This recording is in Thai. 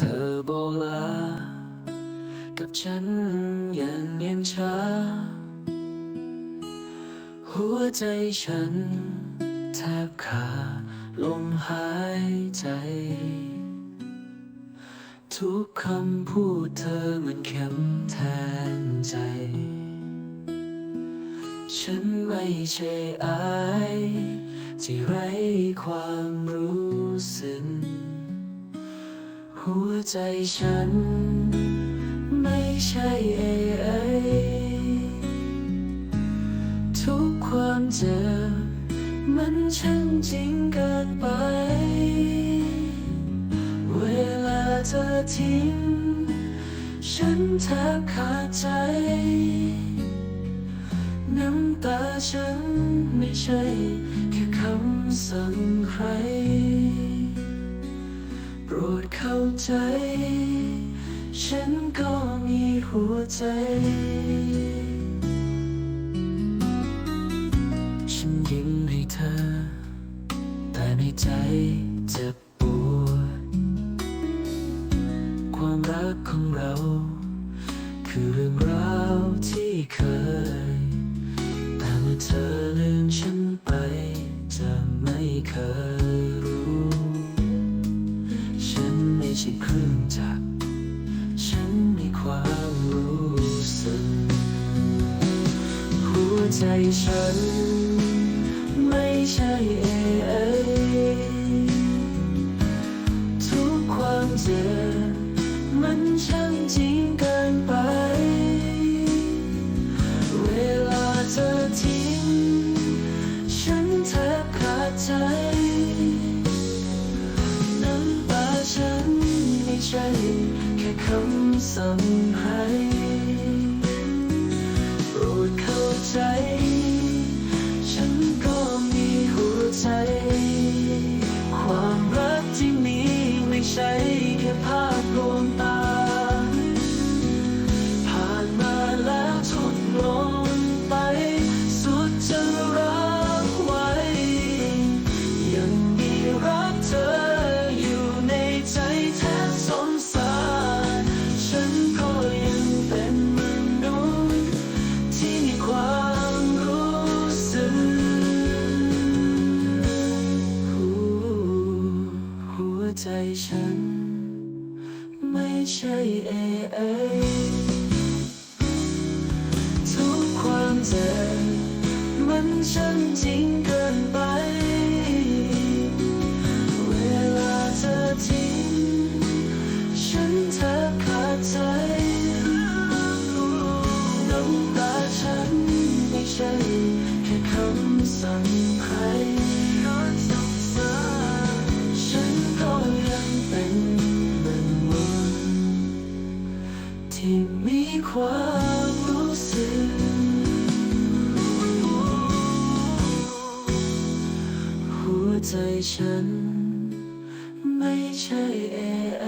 เธอบอกลา กับฉันอย่างเย็นช้า หัวใจฉัน แทบขาดลมหายใจ ทุกคำพูดเธอเหมือนเข็มแทนใจ ฉันไม่ใช่อาย ที่ไร้ความรู้สึก หัวใจฉัน ไม่ใช่ AI ทุกความเจ็บมันช่างจริงเกินไป เวลาเธอทิ้ง ฉันแทบขาดใจ น้ำตาฉันไม่ใช่แค่คำสั่งใคร เข้าใจ ฉันก็มีหัวใจ ฉันยิ้มให้เธอ แต่ในใจเจ็บปวด ความรักของเรา คือเรื่องราวที่เคย แต่เมื่อเธอลืมฉันไปจะไม่เคย ใช่เครื่องจักรฉันมีความรู้สึก หัวใจฉัน ไม่ใช่ AI ทุกความเจ็บมันช่างจริงกัน ใช่แค่คำสั่งให้โปรดเข้าใจ ฉันก็มีหัวใจ ความรักที่มีไม่ใช่แค่ภาพลวงตา ฉัน ไม่ใช่ AI ทุกความเจ็บมันช่างจริงเกินไป เวลาเธอทิ้ง ฉันแทบขาดใจน้ำตาฉันไม่ใช่แค่คำสั่งใคร ใจฉัน ไม่ใช่เอไอ